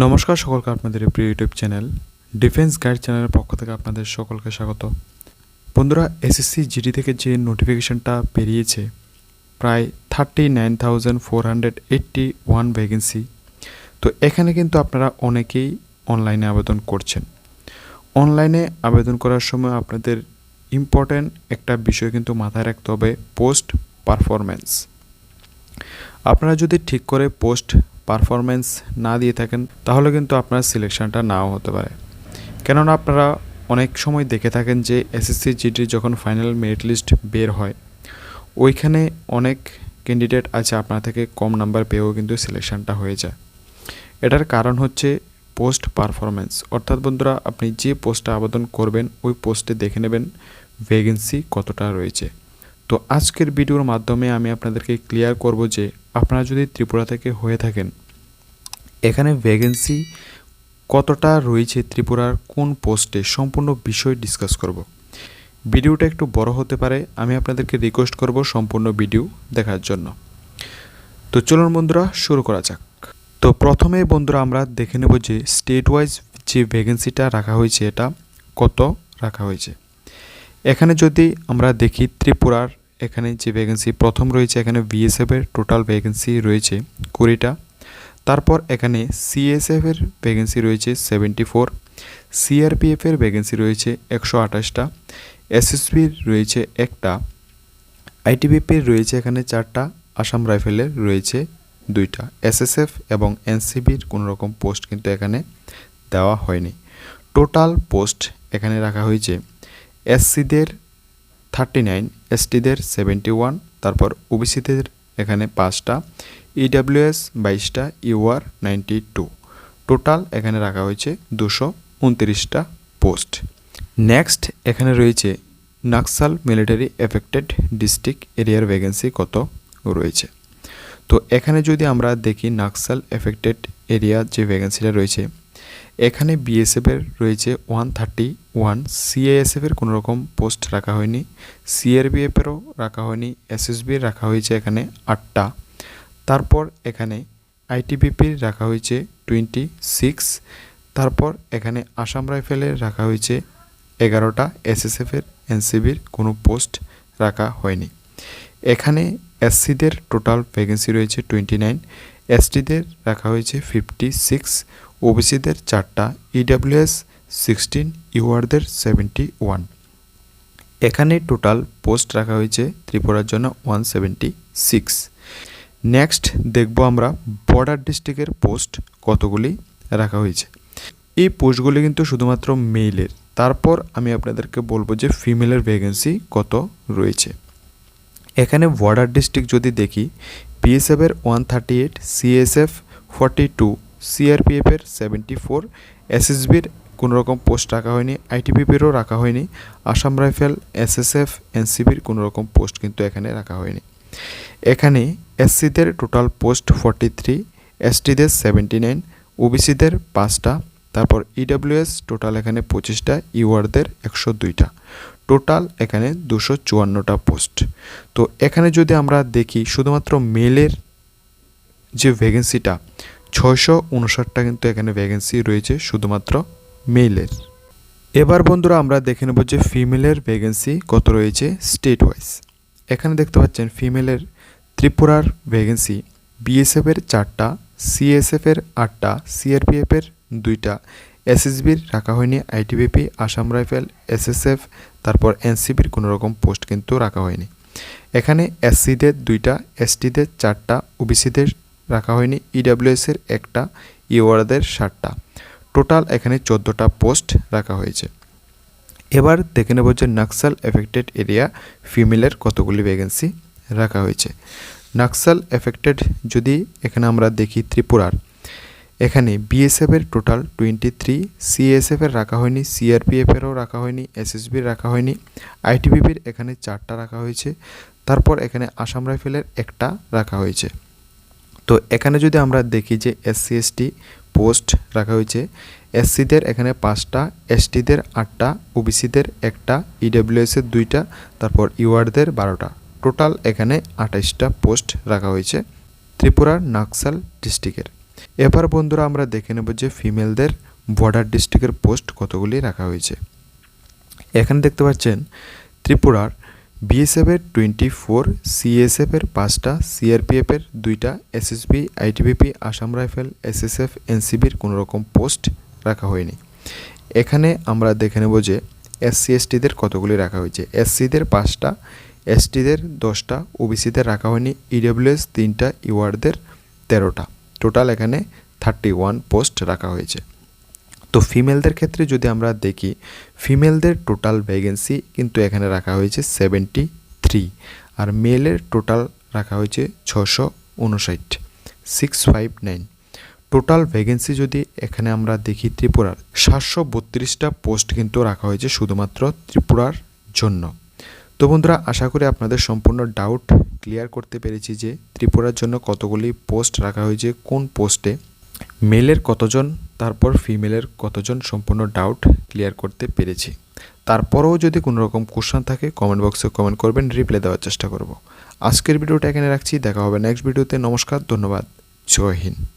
নমস্কার সকলকে আপনাদের প্রিয় ইউটিউব চ্যানেল ডিফেন্স গাইড চ্যানেলের পক্ষ থেকে আপনাদের সকলকে স্বাগত। বন্ধুরা, এসএসসি জিডি থেকে যে নোটিফিকেশনটা বেরিয়েছে, প্রায় thirty nine thousand four hundred eighty one vacancy তো এখানে কিন্তু আপনারা অনেকেই অনলাইনে আবেদন করছেন। অনলাইনে আবেদন করার সময় আপনাদের ইম্পর্ট্যান্ট একটা বিষয় কিন্তু মাথায় রাখতে হবে পোস্ট পারফরম্যান্স আপনারা যদি ঠিক করে পোস্ট পারফরমেন্স না দিয়ে থাকেন, তাহলে কিন্তু আপনার সিলেকশনটা নাও হতে পারে। কেননা আপনারা অনেক সময় দেখে থাকেন যে এসএসসি জিডির যখন ফাইনাল মেরিট লিস্ট বের হয়, ওইখানে অনেক ক্যান্ডিডেট আছে আপনার থেকে কম নাম্বার পেয়েও কিন্তু সিলেকশনটা হয়ে যায়। এটার কারণ হচ্ছে পোস্ট পারফরমেন্স অর্থাৎ বন্ধুরা, আপনি যে পোস্টে আবেদন করবেন, ওই পোস্টে দেখে নেবেন ভ্যাকেন্সি কতটা রয়েছে। তো আজকের ভিডিওর মাধ্যমে আমি আপনাদেরকে ক্লিয়ার করব যে আপনারা যদি ত্রিপুরা থেকে হয়ে থাকেন, এখানে ভ্যাকেন্সি কতটা রয়েছে ত্রিপুরার কোন পোস্টে সম্পূর্ণ বিষয় ডিসকাস করব। ভিডিওটা একটু বড় হতে পারে, আমি আপনাদেরকে রিকোয়েস্ট করব সম্পূর্ণ ভিডিও দেখার জন্য। তো চলুন বন্ধুরা, শুরু করা যাক। তো প্রথমে বন্ধুরা আমরা দেখে নেব যে স্টেট ওয়াইজ যে ভ্যাকেন্সিটা রাখা হয়েছে, এটা কত রাখা হয়েছে। এখানে যদি আমরা দেখি ত্রিপুরার এখানে যে ভ্যাকেন্সি প্রথম রয়েছে, এখানে বিএসএফের টোটাল ভ্যাকেন্সি রয়েছে কুড়িটা। তারপর এখানে সিএসএফের ভ্যাকেন্সি রয়েছে সেভেন্টি ফোর সিআরপিএফের ভ্যাকেন্সি রয়েছে একশো আঠাশটা। এসএসবির রয়েছে একটা। আইটিবিপির রয়েছে এখানে চারটা। আসাম রাইফেলের রয়েছে দুইটা। এসএসএফ এবং এনসিবির কোনো রকম পোস্ট কিন্তু এখানে দেওয়া হয়নি। টোটাল পোস্ট এখানে রাখা হয়েছে। এসসিদের থার্টি নাইন, এসটিদের সেভেন্টি ওয়ান, তারপর ওবিসিদের এখানে পাঁচটা ইডাব্লিউএস বাইশটা ইউআর নাইনটি টু। টোটাল এখানে রাখা হয়েছে দুশো উনত্রিশটা পোস্ট। নেক্সট এখানে রয়েছে নাকসাল মিলিটারি এফেক্টেড ডিস্ট্রিক্ট এরিয়ার ভ্যাকেন্সি কত রয়েছে। তো এখানে যদি আমরা দেখি নাকসাল এফেক্টেড এরিয়া যে ভ্যাকেন্সিটা রয়েছে এখানে বিএসএফের রয়েছে ওয়ান থার্টি ওয়ান সিএএসএফের কোনো রকম পোস্ট রাখা হয়নি সিআরবিএফেরও রাখা হয়নি এসএসবির রাখা হয়েছে এখানে আটটা। তারপর এখানে আইটিবিপির রাখা হয়েছে টোয়েন্টি সিক্স তারপর এখানে আসাম রাইফেলের রাখা হয়েছে এগারোটা এসএসএফের এনসিবির কোনো পোস্ট রাখা হয়নি। এখানে এসসিদের টোটাল ভ্যাকেন্সি রয়েছে টোয়েন্টি নাইন এসটিদের রাখা হয়েছে ফিফটি সিক্স ওবিসিদের চারটা ইডাব্লিউএস সিক্সটিন ইউআরদের সেভেন্টি ওয়ান এখানে টোটাল পোস্ট রাখা হয়েছে ত্রিপুরার জন্য ওয়ান সেভেন্টি সিক্স নেক্সট দেখব আমরা বর্ডার ডিস্ট্রিক্টের পোস্ট কতগুলি রাখা হয়েছে। এই পোস্টগুলি কিন্তু শুধুমাত্র মেইলের তারপর আমি আপনাদেরকে বলব যে ফিমেলের ভ্যাকেন্সি কত রয়েছে। এখানে বর্ডার ডিস্ট্রিক্ট যদি দেখি বিএসএফের one thirty eight CSF forty two সিআরপিএফের seventy four এসএসবির কোনো রকম পোস্ট রাখা হয়নি আইটিপিপিরও রাখা হয়নি, আসাম রাইফেল এসএসএফ এনসিবির কোনো রকম পোস্ট কিন্তু এখানে রাখা হয়নি। এখানে এসসিদের টোটাল পোস্ট ফর্টি থ্রি এসটিদের সেভেন্টি নাইন ওবিসিদের পাঁচটা, তারপর ইডাব্লিউএস টোটাল এখানে পঁচিশটা ইউআরদের একশো দুইটা। টোটাল এখানে দুশো চুয়ান্নটা পোস্ট। তো এখানে যদি আমরা দেখি, শুধুমাত্র মেলের যে ভ্যাকেন্সিটা ছয়শো উনষাটটা কিন্তু এখানে ভ্যাকেন্সি রয়েছে শুধুমাত্র মেলের। এবার বন্ধুরা আমরা দেখে নেব যে ফিমেলের ভ্যাকেন্সি কত রয়েছে স্টেট ওয়াইজ এখানে দেখতে পাচ্ছেন ফিমেলের ত্রিপুরার ভ্যাকেন্সি বিএসএফের চারটা সিএসএফের আটটা সিআরপিএফের দুইটা। এসএসবির রাখা হয়নি আইটিবিপি আসাম রাইফেল এসএসএফ তারপর এনসিবির কোনো রকম পোস্ট কিন্তু রাখা হয়নি। এখানে এসসিদের দুইটা এসটিদের চারটা ওবিসিদের রাখা হয়নি ইডাব্লিউএসের একটা ইওয়ারদের ষাটটা টোটাল এখানে চোদ্দোটা পোস্ট রাখা হয়েছে। এবার দেখে নেব যে নাক্সাল এফেক্টেড এরিয়া ফিমেলের কতগুলি ভ্যাকেন্সি রাখা হয়েছে। নাক্সাল এফেক্টেড যদি এখানে আমরা দেখি ত্রিপুরার এখানে বিএসএফের টোটাল টোয়েন্টি থ্রি সিএসএফের রাখা হয়নি সিআরপিএফেরও রাখা হয়নি এসএসবির রাখা হয়নি আইটিবিপির এখানে চারটা রাখা হয়েছে, তারপর এখানে আসাম রাইফেলের একটা রাখা হয়েছে। তো এখানে যদি আমরা দেখি যে এসসি এসটি পোস্ট রাখা হয়েছে এসসিদের এখানে পাঁচটা এসটিদের আটটা ওবিসিদের একটা ইডাব্লিউএসের দুইটা, তারপর ইউআরদের বারোটা। টোটাল এখানে আঠাইশটা পোস্ট রাখা হয়েছে, ত্রিপুরার নাকসাল ডিস্ট্রিক্টের এবার বন্ধুরা আমরা দেখে নেব যে ফিমেলদের বর্ডার ডিস্ট্রিক্টের পোস্ট কতগুলি রাখা হয়েছে। এখানে দেখতে পাচ্ছেন, ত্রিপুরার বিএসএফের টোয়েন্টি ফোর সিএসএফের পাঁচটা সিআরপিএফের দুইটা SSB ITBP Assam rifle SSF এনসিবির কোনো রকম পোস্ট রাখা হয়নি। এখানে আমরা দেখে নেব যে এসসি এসটিদের কতগুলি রাখা হয়েছে। এসসিদের পাঁচটা এসটিদের দশটা ওবিসিদের রাখা হয়নি ইডব্লিউএস তিনটা ইওয়ার্ডদের তেরোটা। টোটাল এখানে থার্টি ওয়ান পোস্ট রাখা হয়েছে। তো ফিমেলদের ক্ষেত্রে যদি আমরা দেখি ফিমেলদের টোটাল ভ্যাকেন্সি কিন্তু এখানে রাখা হয়েছে সেভেন্টি থ্রি আর মেলের টোটাল রাখা হয়েছে ছশো উনষাট six five nine total vacancy যদি এখানে আমরা দেখি ত্রিপুরার, সাতশো বত্রিশটা পোস্ট কিন্তু রাখা হয়েছে শুধুমাত্র ত্রিপুরার জন্য। তো বন্ধুরা, আশা করি আপনাদের সম্পূর্ণ ডাউট ক্লিয়ার করতে পেরেছি যে ত্রিপুরার জন্য কতগুলি পোস্ট রাখা হয়েছে, কোন পোস্টে মেলের কতজন, তারপর ফিমেলের কতজন সম্পূর্ণ ডাউট ক্লিয়ার করতে পেরেছি। তারপরেও যদি কোনো রকম কোশ্চেন থাকে কমেন্ট বক্সে কমেন্ট করবেন রিপ্লাই দেওয়ার চেষ্টা করব। আজকের ভিডিওটা এখানে রাখছি, দেখা হবে নেক্সট ভিডিওতে নমস্কার, ধন্যবাদ, জয় হিন্দ।